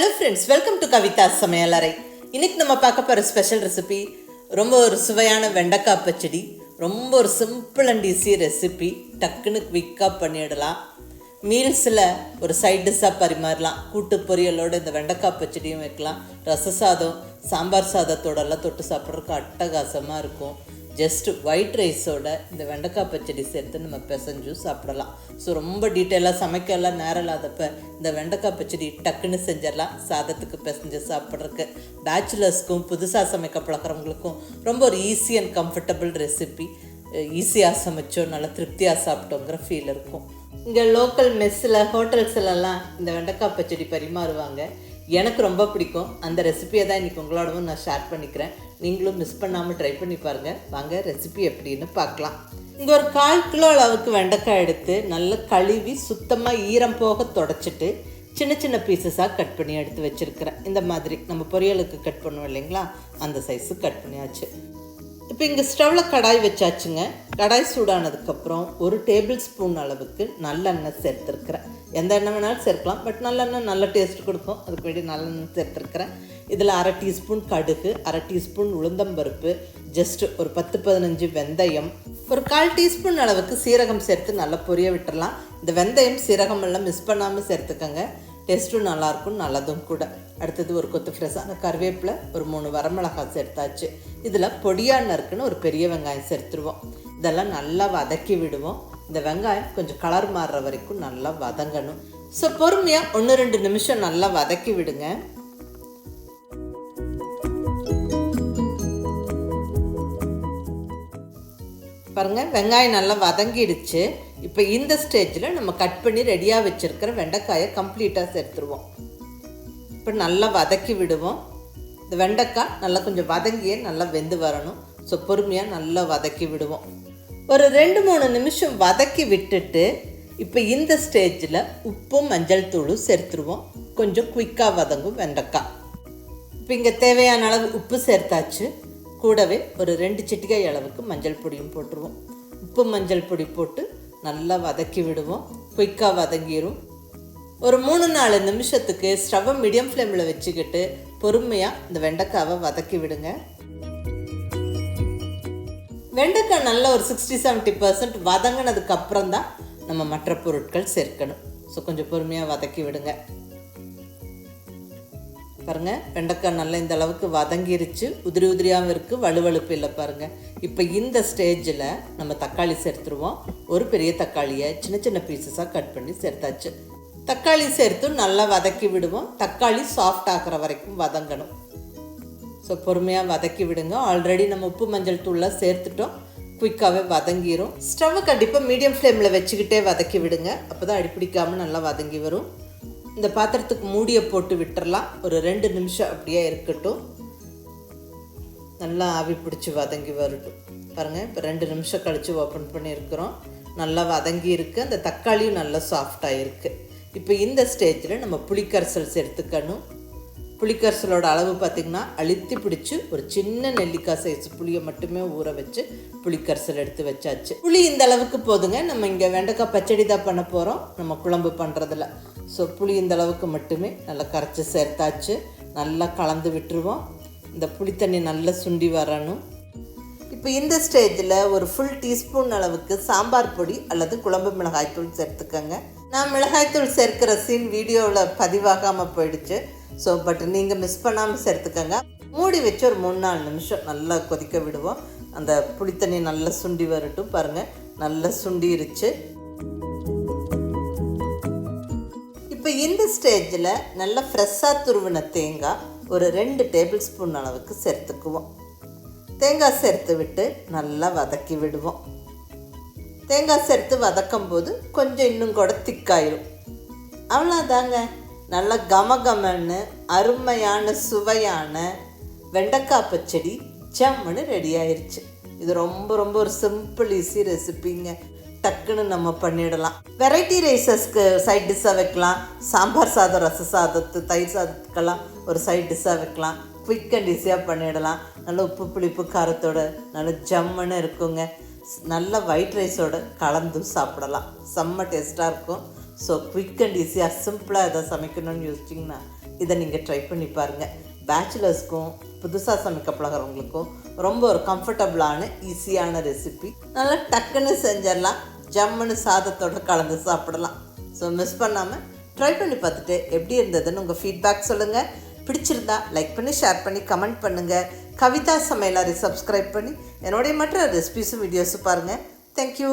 Hello friends welcome to Kavitha சமையலறை இன்னைக்கு நம்ம பார்க்க போகிற ஸ்பெஷல் ரெசிபி ரொம்ப ஒரு சுவையான வெண்டைக்காய் பச்சடி ரொம்ப ஒரு சிம்பிள் அண்ட் ஈஸி ரெசிபி டக்குன்னு குவிக்காக பண்ணிடலாம். மீல்ஸில் ஒரு சைட் டிஷ்ஷாக பரிமாறலாம். கூட்டு பொரியலோடு இந்த வெண்டைக்காய் பச்சடியும் வைக்கலாம். ரச சாதம் சாம்பார் சாதத்தோடெல்லாம் தொட்டு சாப்பிட்றதுக்கு அட்டகாசமாக இருக்கும். ஜஸ்ட்டு ஒயிட் ரைஸோட இந்த வெண்டைக்காய் பச்சடி சேர்த்து நம்ம பிசைஞ்சும் சாப்பிடலாம். ஸோ ரொம்ப டீட்டெயிலாக சமைக்கலாம் நேரம் இல்லாதப்ப இந்த வெண்டைக்காய் பச்சடி டக்குன்னு செஞ்சிடலாம். சாதத்துக்கு பிசைஞ்சு சாப்பிட்றதுக்கு. பேச்சுலர்ஸ்க்கும் புதுசாக சமைக்க பழக்கிறவங்களுக்கும் ரொம்ப ஒரு ஈஸி அண்ட் கம்ஃபர்டபுள் ரெசிபி ஈஸியாக சமைச்சோம் நல்லா திருப்தியாக சாப்பிட்டோங்கிற ஃபீல் இருக்கும். இங்கே லோக்கல் மெஸ்ஸில் ஹோட்டல்ஸ்லலாம் இந்த வெண்டைக்காய் பச்சடி பரிமாறுவாங்க. எனக்கு ரொம்ப பிடிக்கும். அந்த ரெசிபியை தான் இன்றைக்கி உங்களோடவும் நான் ஷேர் பண்ணிக்கிறேன். நீங்களும் மிஸ் பண்ணாமல் ட்ரை பண்ணி பாருங்கள் வாங்க ரெசிபி எப்படின்னு பார்க்கலாம். இங்கே ஒரு கால் கிலோ அளவுக்கு வெண்டைக்காய் எடுத்து நல்லா கழுவி சுத்தமாக ஈரம் போக தொடச்சிட்டு சின்ன சின்ன பீசஸாக கட் பண்ணி எடுத்து வச்சுருக்கிறேன். இந்த மாதிரி நம்ம பொரியலுக்கு கட் பண்ணுவோம் இல்லைங்களா? அந்த சைஸு கட் பண்ணியாச்சு. இப்போ இங்கே ஸ்டவ்வில் கடாய் வச்சாச்சுங்க. கடாய் சூடானதுக்கப்புறம் ஒரு டேபிள் ஸ்பூன் அளவுக்கு நல்லெண்ணெய் சேர்த்துருக்குறேன். எந்த எண்ணெய் வேணாலும் சேர்க்கலாம். பட் நல்லெண்ணெய் நல்ல டேஸ்ட் கொடுக்கும். அதுக்கு வேண்டி நல்லெண்ணெய் சேர்த்துருக்குறேன். இதில் அரை டீஸ்பூன் கடுகு அரை டீஸ்பூன் உளுந்தம்பருப்பு ஜஸ்ட் ஒரு பத்து பதினஞ்சு வெந்தயம். ஒரு கால் டீஸ்பூன் அளவுக்கு சீரகம் சேர்த்து நல்லா பொரிய விட்டுறலாம். இந்த வெந்தயம் சீரகம் எல்லாம் மிஸ் பண்ணாமல் சேர்த்துக்கோங்க. டேஸ்ட்டும் நல்லாயிருக்கும் நல்லதும் கூட. அடுத்தது ஒரு கொத்து ஃப்ரெஷ்ஷான கருவேப்பிலை ஒரு மூணு வரமிளகாய் சேர்த்தாச்சு இதில் பொடியாக நறுக்குன்னு ஒரு பெரிய வெங்காயம் சேர்த்துருவோம். இதெல்லாம் நல்லா வதக்கி விடுவோம். இந்த வெங்காயம் கொஞ்சம் கலர் மாறுற வரைக்கும் நல்லா வதங்கணும். ஸோ பொறுமையாக ஒன்று ரெண்டு நிமிஷம் நல்லா வதக்கி விடுங்க. பாருங்கள் வெங்காயம் நல்லா வதங்கிடுச்சு. இப்போ இந்த ஸ்டேஜில் நம்ம கட் பண்ணி ரெடியாக வச்சுருக்கிற வெண்டைக்காயை கம்ப்ளீட்டாக சேர்த்துருவோம். இப்போ நல்லா வதக்கி விடுவோம். இந்த வெண்டைக்காய் நல்லா கொஞ்சம் வதங்கியே நல்லா வெந்து வரணும். ஸோ பொறுமையாக நல்லா வதக்கி விடுவோம். ஒரு ரெண்டு மூணு நிமிஷம் வதக்கி விட்டுட்டு இப்போ இந்த ஸ்டேஜில் உப்பும் மஞ்சள் தூளும் சேர்த்துருவோம். கொஞ்சம் குயிக்காக வதங்கும் வெண்டைக்காய். இப்போ இங்கே தேவையான அளவு உப்பு சேர்த்தாச்சு. கூடவே ஒரு ரெண்டு சிட்டிகை அளவுக்கு மஞ்சள் பொடியும் போட்டுருவோம். உப்பு மஞ்சள் பொடி போட்டு நல்லா வதக்கி விடுவோம். குயிக்காக வதங்கிடும் ஒரு மூணு நாலு நிமிஷத்துக்கு ஸ்டவ்வை மீடியம் ஃப்ளேமில் வச்சுக்கிட்டு பொறுமையாக இந்த வெண்டைக்காவை வதக்கி விடுங்க. வெண்டைக்காய் நல்ல ஒரு சிக்ஸ்டி செவன்ட்டி பர்சன்ட் வதங்கினதுக்கு அப்புறம் தான் நம்ம மற்ற பொருட்கள் சேர்க்கணும். ஸோ கொஞ்சம் பொறுமையாக வதக்கி விடுங்க. பாருங்கள் வெண்டைக்காய் நல்லா இந்த அளவுக்கு வதங்கிருச்சு. உதிரி உதிரியாகவும் இருக்குது வலுவழுப்பு இல்லை பாருங்கள் இப்போ இந்த ஸ்டேஜில் நம்ம தக்காளி சேர்த்துருவோம். ஒரு பெரிய தக்காளியை சின்ன சின்ன பீசஸாக கட் பண்ணி சேர்த்தாச்சு. தக்காளி சேர்த்து நல்லா வதக்கி விடுவோம். தக்காளி சாஃப்ட் ஆகிற வரைக்கும் வதங்கணும். ஸோ பொறுமையாக வதக்கி விடுங்க. ஆல்ரெடி நம்ம உப்பு மஞ்சள் தூள்லாம் சேர்த்துட்டோம். குயிக்காகவே வதங்கிரும். ஸ்டவ்வை கண்டிப்பாக மீடியம் ஃப்ளேமில் வச்சுக்கிட்டே வதக்கி விடுங்க. அப்போ தான் அடிப்பிடிக்காமல் நல்லா வதங்கி வரும். இந்த பாத்திரத்துக்கு மூடியை போட்டு விட்டுறலாம். ஒரு ரெண்டு நிமிஷம் அப்படியே இருக்கட்டும். நல்லா ஆவி பிடிச்சி வதங்கி வரட்டும் பாருங்கள் இப்போ ரெண்டு நிமிஷம் கழித்து ஓப்பன் பண்ணியிருக்கிறோம். நல்லா வதங்கி இருக்குது அந்த தக்காளியும் நல்லா சாஃப்டாக இருக்குது இப்போ இந்த ஸ்டேஜில் நம்ம புளிக்கரைசல் சேர்த்துக்கணும். புளிக்கரைசலோட அளவு பார்த்திங்கன்னா அழுத்தி பிடிச்சி ஒரு சின்ன நெல்லிக்காய் சைஸ் புளியை மட்டுமே ஊற வச்சு புளிக்கரைசல் எடுத்து வச்சாச்சு. புளி இந்த அளவுக்கு போதுங்க. நம்ம இங்கே வெண்டைக்காய் பச்சடி தான் பண்ண போகிறோம் நம்ம குழம்பு பண்ணுறதுல ஸோ புளி இந்த அளவுக்கு மட்டுமே நல்லா கரைச்சி சேர்த்தாச்சு. நல்லா கலந்து விட்டுருவோம். இந்த புளி தண்ணி நல்லா சுண்டி வரணும். இப்போ இந்த ஸ்டேஜில் ஒரு ஃபுல் டீஸ்பூன் அளவுக்கு சாம்பார் பொடி அல்லது குழம்பு மிளகாய்த்தூள் சேர்த்துக்கோங்க. நான் மிளகாய்த்தூள் சேர்க்கிற சீன் வீடியோவில் பதிவாகாமல் போயிடுச்சு. ஸோ பட் நீங்கள் மிஸ் பண்ணாமல் சேர்த்துக்கோங்க மூடி வச்சு ஒரு மூணு நாலு நிமிஷம் நல்லா கொதிக்க விடுவோம். அந்த புளித்தண்ணி நல்லா சுண்டி வரட்டும் பாருங்கள் நல்லா சுண்டிருச்சு. இப்போ இந்த ஸ்டேஜில் நல்லா ஃப்ரெஷ்ஷாக துருவின தேங்காய் ஒரு ரெண்டு டேபிள் ஸ்பூன் அளவுக்கு சேர்த்துக்குவோம். தேங்காய் சேர்த்து விட்டு நல்லா வதக்கி விடுவோம். தேங்காய் சேர்த்து வதக்கும் போது கொஞ்சம் இன்னும் கூட திக்காயிடும் அவ்வளோதாங்க நல்ல கமகமன்னு அருமையான சுவையான வெண்டைக்காய் பச்சடி ஜம்முன்னு ரெடி ஆயிடுச்சு இது ரொம்ப ரொம்ப ஒரு சிம்பிள் ஈஸி ரெசிபிங்க டக்குன்னு நம்ம பண்ணிடலாம். வெரைட்டி ரைஸஸ்க்கு சைட் டிஷ்ஷாக வைக்கலாம். சாம்பார் சாதம் ரச சாதத்து தயிர் சாதத்துக்கெல்லாம் ஒரு சைட் டிஷ்ஷாக வைக்கலாம். குயிக் அண்ட் ஈஸியாக பண்ணிடலாம். நல்ல உப்பு புளிப்பு காரத்தோட நல்ல ஜம்முன்னு இருக்குங்க. நல்ல ஒயிட் ரைஸோட கலந்தும் சாப்பிடலாம். செம்ம டேஸ்ட்டாக இருக்கும். ஸோ குவிக் அண்ட் ஈஸியாக சிம்பிளாக எதாவது சமைக்கணும்னு யோசிச்சிங்கன்னா இதை நீங்கள் ட்ரை பண்ணி பாருங்கள் பேச்சுலர்ஸ்க்கும் புதுசாக சமைக்க பழகிறவங்களுக்கும் ரொம்ப ஒரு கம்ஃபர்டபுளான ஈஸியான ரெசிபி நல்லா டக்குன்னு செஞ்சிடலாம். ஜம்முன்னு சாதத்தோட கலந்து சாப்பிடலாம். ஸோ மிஸ் பண்ணாமல் ட்ரை பண்ணி பார்த்துட்டு எப்படி இருந்ததுன்னு உங்கள் ஃபீட்பேக் சொல்லுங்கள் பிடிச்சிருந்தா லைக் பண்ணி ஷேர் பண்ணி கமெண்ட் பண்ணுங்கள் கவிதா சமையலாரை சப்ஸ்கிரைப் பண்ணி என்னுடைய மற்ற ரெசிபிஸும் வீடியோஸும் பாருங்கள் தேங்க்யூ